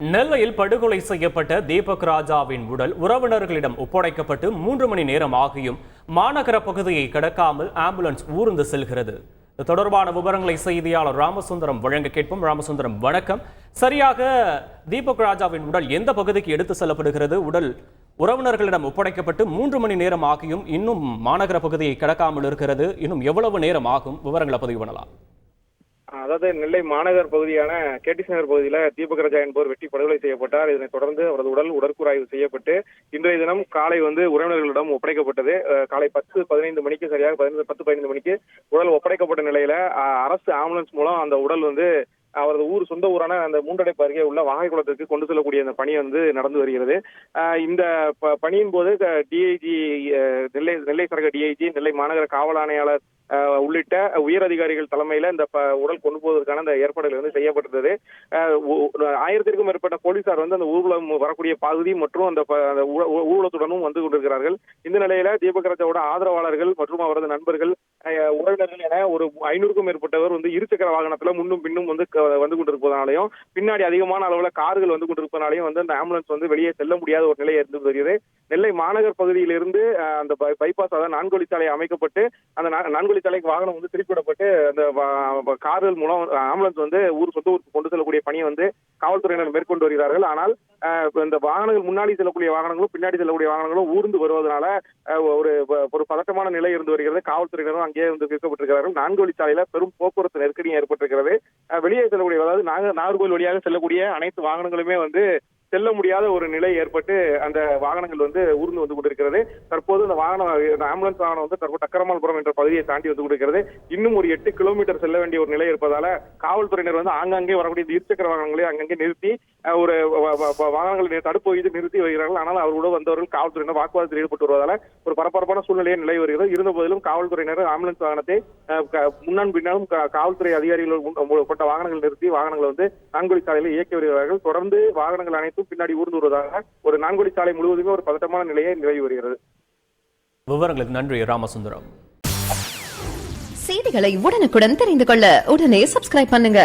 நெல்லையில் படுகொலை செய்யப்பட்ட தீபக் ராஜாவின் உடல் உறவினர்களிடம் ஒப்படைக்கப்பட்டு மூன்று மணி நேரம் ஆகியும் மாநகர பகுதியை கடக்காமல் ஆம்புலன்ஸ் ஊர்ந்து செல்கிறது. இது தொடர்பான விவரங்களை செய்தியாளர் ராமசுந்தரம் வழங்க கேட்போம். ராமசுந்தரம் வணக்கம். சரியாக தீபக் ராஜாவின் உடல் எந்த பகுதிக்கு எடுத்து செல்லப்படுகிறது? உடல் உறவினர்களிடம் ஒப்படைக்கப்பட்டு மூன்று மணி நேரம் ஆகியும் இன்னும் மாநகர பகுதியை கடக்காமல் இருக்கிறது. இன்னும் எவ்வளவு நேரம் ஆகும்? விவரங்களை பதிவு பண்ணலாம். அதாவது நெல்லை மாநகர் பகுதியான கேடிஸ் நகர் பகுதியில தீபக் ராஜா என்பவர் வெட்டி படுகொலை செய்யப்பட்டார். இதனைத் தொடர்ந்து அவரது உடல் உடற்கூறாய்வு செய்யப்பட்டு இன்றைய தினம் காலை வந்து உறவினர்களிடம் ஒப்படைக்கப்பட்டது. காலை பத்து பதினைந்து மணிக்கு சரியாக பதினைந்து பத்து பதினைந்து மணிக்கு உடல் ஒப்படைக்கப்பட்ட நிலையில அரசு ஆம்புலன்ஸ் மூலம் அந்த உடல் வந்து அவரது ஊர் சொந்த ஊரான அந்த மூன்றடைப்பு அருகே உள்ள வாகைக்குளத்திற்கு கொண்டு செல்லக்கூடிய அந்த பணி வந்து நடந்து வருகிறது. இந்த ப- பணியின் போது டிஐஜி நெல்லை நெல்லை சரக டிஐஜி நெல்லை மாநகர காவல் ஆணையாளர் உள்ளிட்ட உயர் அதிகாரிகள் தலைமையில இந்த உடல் கொண்டு போவதற்கான அந்த ஏற்பாடுகள் வந்து செய்யப்பட்டிருந்தது. ஆயிரத்திற்கும் மேற்பட்ட போலீசார் வந்து அந்த ஊர்வலம் வரக்கூடிய பகுதி மற்றும் அந்த ஊர்வலத்துடனும் வந்து கொண்டிருக்கிறார்கள். இந்த நிலையில தீபக் ராஜாவோட ஆதரவாளர்கள் மற்றும் அவரது நண்பர்கள் உறவினர்கள் என ஒரு ஐநூறுக்கும் மேற்பட்டவர் வந்து இருசக்கர வாகனத்துல முன்னும் பின்னும் வந்து வந்து கொண்டிருப்பதனாலையும் பின்னாடி அதிகமான அளவுல கார்கள் வந்து கொண்டிருப்பதனாலையும் வந்து அந்த ஆம்புலன்ஸ் வந்து வெளியே செல்ல முடியாத ஒரு நிலை இருந்து வருகிறது. நெல்லை மாநகர் பகுதியிலிருந்து அந்த பை- பைபாஸ் அதாவது நான்கு வழிச்சாலை அமைக்கப்பட்டு அந்த நா- நான்கு வழிச்சாலைக்கு வாகனம் வந்து திருப்பிவிடப்பட்டு அந்த கார்கள் மூலம் ஆம்புலன்ஸ் வந்து ஊர் சொந்த ஊருக்கு கொண்டு செல்லக்கூடிய பணியை வந்து காவல்துறையினர் மேற்கொண்டு வருகிறார்கள். ஆனால் இந்த வாகனங்கள் முன்னாடி செல்லக்கூடிய வாகனங்களும் பின்னாடி செல்லக்கூடிய வாகனங்களும் ஊர்ந்து வருவதனால ஒரு ஒரு பதட்டமான நிலை இருந்து வருகிறது. காவல்துறையினரும் அங்கேயே வந்து இருக்கப்பட்டிருக்கிறார்கள் நான்கு வழிச்சாலையில பெரும் போக்குவரத்து நெருக்கடி ஏற்பட்டிருக்கிறது. வெளியே செல்லக்கூடிய அதாவது நாக நாகர்கோவில் வழியாக செல்லக்கூடிய அனைத்து வாகனங்களுமே வந்து செல்ல முடியாத ஒரு நிலை ஏற்பட்டு அந்த வாகனங்கள் வந்து ஊர்ந்து வந்து கொண்டிருக்கிறது. தற்போது இந்த வாகனம் ஆம்புலன்ஸ் வாகனம் வந்து தற்போது டக்கரமால்புரம் என்ற பகுதியை தாண்டி வந்து கொண்டிருக்கிறது. இன்னும் ஒரு எட்டு கிலோமீட்டர் செல்ல வேண்டிய ஒரு நிலை இருப்பதால காவல்துறையினர் வந்து ஆங்காங்கே வரக்கூடிய இருசக்கர வாகனங்களை அங்கங்கே நிறுத்தி ஒரு வாகனங்களை தடுப்பு வைத்து நிறுத்தி வருகிறார்கள். ஆனால் அவர்களோடு வந்தவர்கள் காவல்துறையினர் வாக்குவாதத்தில் ஈடுபட்டு வருவதால ஒரு பரபரப்பான சூழ்நிலையை நிலை வருகிறது. இருந்த போதிலும் காவல்துறையினர் ஆம்புலன்ஸ் வாகனத்தை முன்னாள் முன்னான் பின்னாலும் காவல்துறை அதிகாரிகள் கொண்ட வாகனங்கள் நிறுத்தி வாகனங்களை வந்து நான்குவழி சாலையில் இயக்கி வருகிறார்கள். தொடர்ந்து வாகனங்கள் அனைத்து அனைத்தும் பின்னாடி ஊர்ந்து வருவதாக ஒரு நான்குவழி சாலை முழுவதுமே ஒரு பதட்டமான நிலையை நிலவி வருகிறது. விவரங்களுக்கு நன்றி ராமசுந்தரம். செய்திகளை உடனுக்குடன் தெரிந்து கொள்ள உடனே சப்ஸ்கிரைப் பண்ணுங்க.